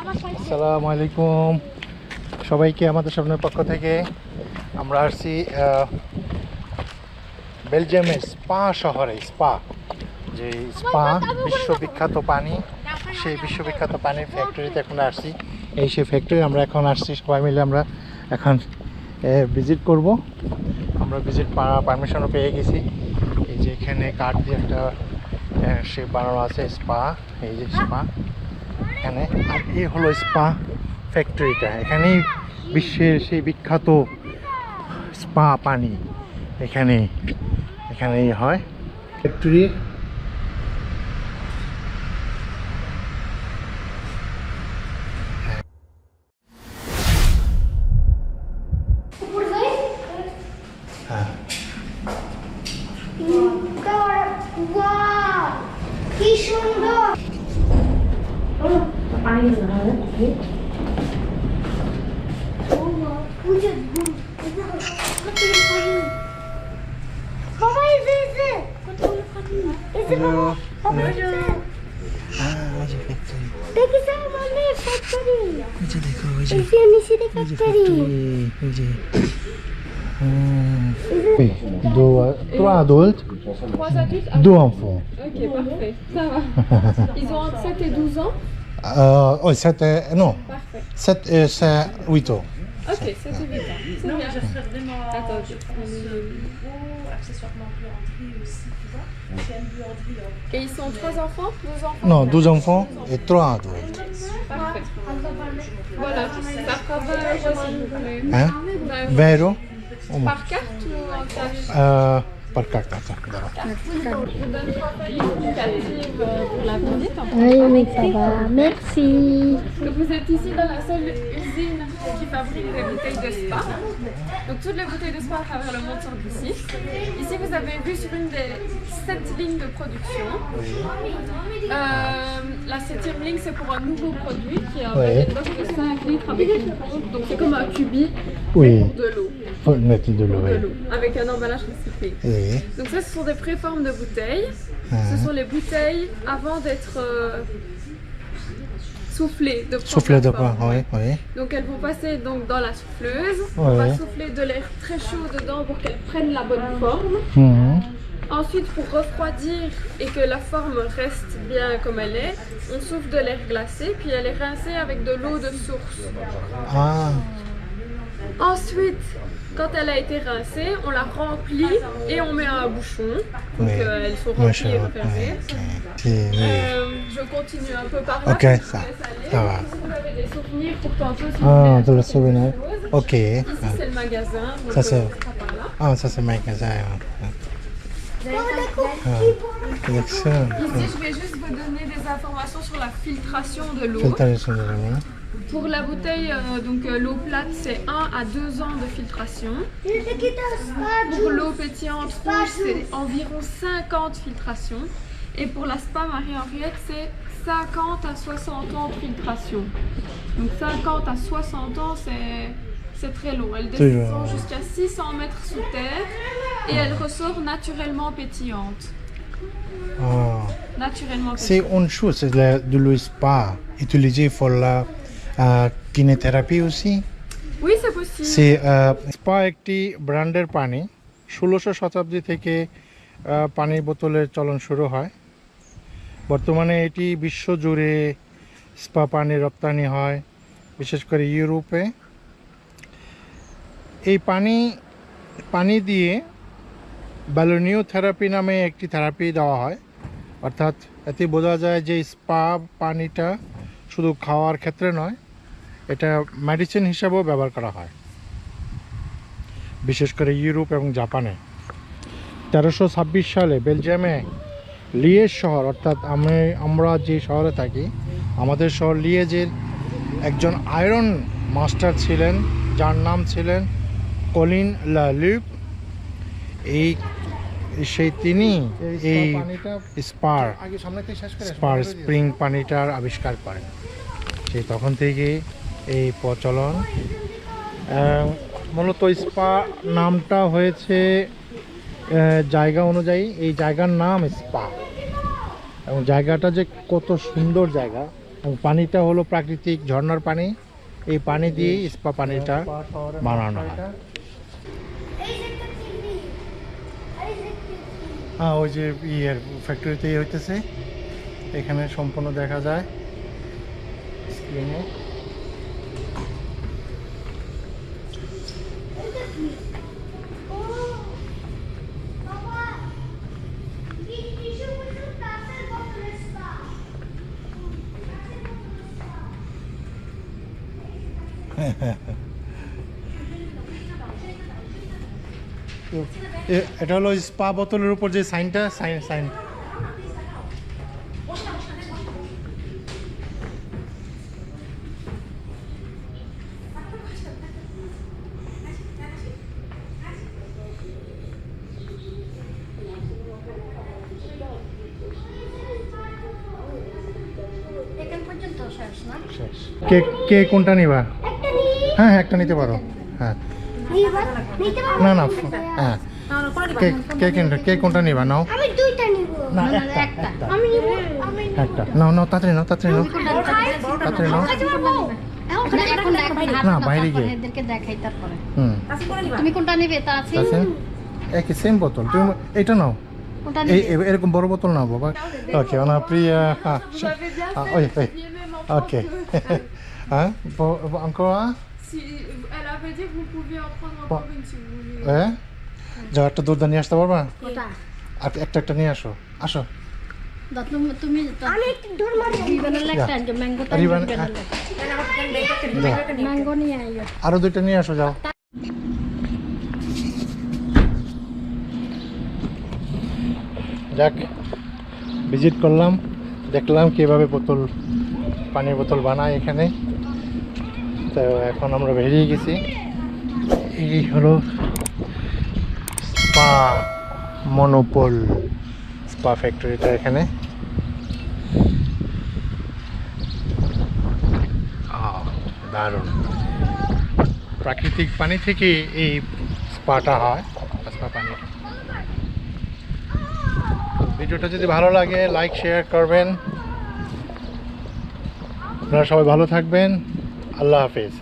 আসসালামু আলাইকুম। সবাইকে আমাদের স্বপ্নের পক্ষ থেকে আমরা আসছি বেলজিয়ামের স্পা শহরে, স্পা, যে স্পা বিশ্ববিখ্যাত পানি, সেই বিশ্ববিখ্যাত পানির ফ্যাক্টরিতে এখন আসছি। এই সেই ফ্যাক্টরি আমরা এখন আসছি, সবাই মিলে আমরা এখন ভিজিট করব। আমরা ভিজিট পারমিশনও পেয়ে গেছি। এই যে এখানে কাঠ দিয়ে একটা সে বানানো আছে, স্পা, এই যে স্পা। এখানে। আর এই হলো স্পা ফ্যাক্টরিটা। এখানেই বিশ্বের সেই বিখ্যাত স্পা পানি এখানে, এখানেই হয়। Factory Oui, deux, euh, trois adultes, trois adultes ah deux enfants. Ok, parfait, ça va. Ils ont 7 et 12 ans euh, oh, 7 et, Non, parfait. 7 et 8 ans. Ok, 7 et 8 ans. C'est Non, bien. mais je serais vraiment Attends, je prends le- gros, accessoirement buanderie aussi, tu vois. C'est une buanderie en Et ils sont 3 enfants 2 enfants Non, 12 enfants et 3 adultes. Parfait. Voilà, ça 20 euros s'il vous plaît. Hein 20 euros. 20 euros au moins. Par carte ou en cash Euh, par carte, attends, d'abord. Je vous donne 3 feuilles indicatives pour la visite. en Oui, mais ça va. Merci. Vous êtes ici dans la seule usine qui fabrique des bouteilles de spa. Donc toutes les bouteilles de spa à travers le monde sont ici. Ici vous avez vu sur une des sept lignes de production. Euh, la septième ligne c'est pour un nouveau produit qui est un Ouais. de box de 5 litres avec une pompe. Donc c'est comme un cubi Oui, de l'eau. Faut mettre de l'eau. Avec un emballage recyclé. Oui. Donc ça ce sont des préformes de bouteilles. Ah. Ce sont les bouteilles avant d'être euh, soufflées. De la de quoi Oui, oui. Donc elles vont passer donc dans la souffleuse. On va souffler de l'air très chaud dedans pour qu'elles prennent la bonne forme. Mhm. Ensuite, pour refroidir et que la forme reste bien comme elle est, on souffle de l'air glacé puis elle est rincée avec de l'eau de source. Ah, Ensuite, quand elle a été rincée, on la remplit et on met un bouchon pour Oui. qu'elles soient moi, remplies je et refermées. Oui. Euh, je continue un peu par là. Ok, ça- ça va. Si vous avez des souvenirs pour tantôt, si Ah, vous voulez de le souvenir. Ok. Ici, Ah. c'est le magasin. donc, Ça, c'est- euh. Ah, ça c'est magasin. Ah. Ah. Ici, je vais juste vous donner des informations sur la filtration de l'eau. Filtration de l'eau. Pour la bouteille, euh, donc euh, l'eau plate, c'est 1 à 2 ans de filtration. Pour l'eau pétillante rouge, c'est environ 50 filtrations. Et pour la spa Marie-Henriette, c'est 50 à 60 ans de filtration. Donc 50 à 60 ans, c'est c'est très long. Elle C'est descend long. jusqu'à 600 mètres sous terre et elle ressort naturellement pétillante. Ah. Naturellement C'est pétillante. une chose, c'est de l'eau spa utilisé pour la euh, কিনেথেরাপি possible. সে spa একটি ব্র্যান্ডের পানি। ষোলোশো শতাব্দী থেকে পানির বোতলের চলন শুরু হয়। বর্তমানে এটি বিশ্বজুড়ে স্পা পানি রপ্তানি হয় বিশেষ করে ইউরোপে। এই পানি পানি দিয়ে ব্যালোনিও থেরাপি নামে একটি থেরাপি দেওয়া হয়। অর্থাৎ এতে বোঝা যায় যে স্পা পানিটা শুধু খাওয়ার ক্ষেত্রে নয়, এটা মেডিসিন হিসাবেও ব্যবহার করা হয়। বিশেষ করে ইউরোপ এবং জাপানে। তেরোশো ছাব্বিশ সালে বেলজিয়ামে লিয়েজ শহর, অর্থাৎ আমি, আমরা যে শহরে থাকি, আমাদের শহর লিয়েজের একজন আয়রন মাস্টার ছিলেন, যার নাম ছিলেন কলিন লা লিউক এই সেই তিনি এই স্পার স্পার স্প্রিং পানিটার আবিষ্কার করেন। সেই তখন থেকে এই প্রচলন। মূলত স্পা নামটা হয়েছে জায়গা অনুযায়ী এই জায়গার নাম স্পা। এবং জায়গাটা যে কত সুন্দর জায়গা। এবং পানিটা হলো প্রাকৃতিক ঝর্ণার পানি। এই পানি দিয়ে স্পা পানিটা বানানো হয় এই যে একটা টিভি এই যে টিভি হ্যাঁ ওই যে ইয়ের ফ্যাক্টরিতে ইয়ে হইতেছে। এখানে সম্পূর্ণ দেখা যায়। স্ক্রিনে ও বাবা কি এটা হলো স্পা বোতলের উপর যে সাইনটা সাইন সাইন। কে কে কোনটা নিবা? হ্যাঁ হ্যাঁ একটা নিতে পারো। হ্যাঁ। না না হ্যাঁ। কে কে কোনটা কে কোনটা নিবা? নাও। আমি দুইটা নিব। না একটা একটা। আমি নিব? একটা। নাও নাও তাড়াতাড়ি নাও তাড়াতাড়ি নাও। তাড়াতাড়ি নাও। না বাইরে গিয়ে। দেখাই তারপরে। হুম। তুমি কোনটা নেবে? তা আছে আছে একই সেম বোতল তুমি এটা নাও। এই এরকম বড় বোতল নাও বাবা। ওকে প্রিয়া হ্যাঁ m'avez bien Ah, que vous pouviez en prendre encore une si vous voulez. হ্যাঁ? যাও একটা দুধ নিয়ে আসতে পারবা? কোটা? আর একটা একটা নিয়ে আসো। আসো। তুমি- তুমি আমি একটু দৌড় মারি রিবানের একটা আনજો ম্যাঙ্গোটা ম্যাঙ্গো নিয়ে আইও। আরও দুইটা নিয়ে আসো যাও। যাক ভিজিট করলাম। দেখলাম কীভাবে বোতল পানির বোতল বানায় এখানে। তো এখন আমরা বেরিয়ে গেছি। এই হলো স্পা মনোপল, স্পা ফ্যাক্টরিটা এখানে। দারুণ। প্রাকৃতিক পানি থেকে এই স্পাটা হয়, স্পা পানি। ভিডিওটা যদি ভালো লাগে লাইক শেয়ার করবেন। আপনারা সবাই ভালো থাকবেন। আল্লাহ হাফিজ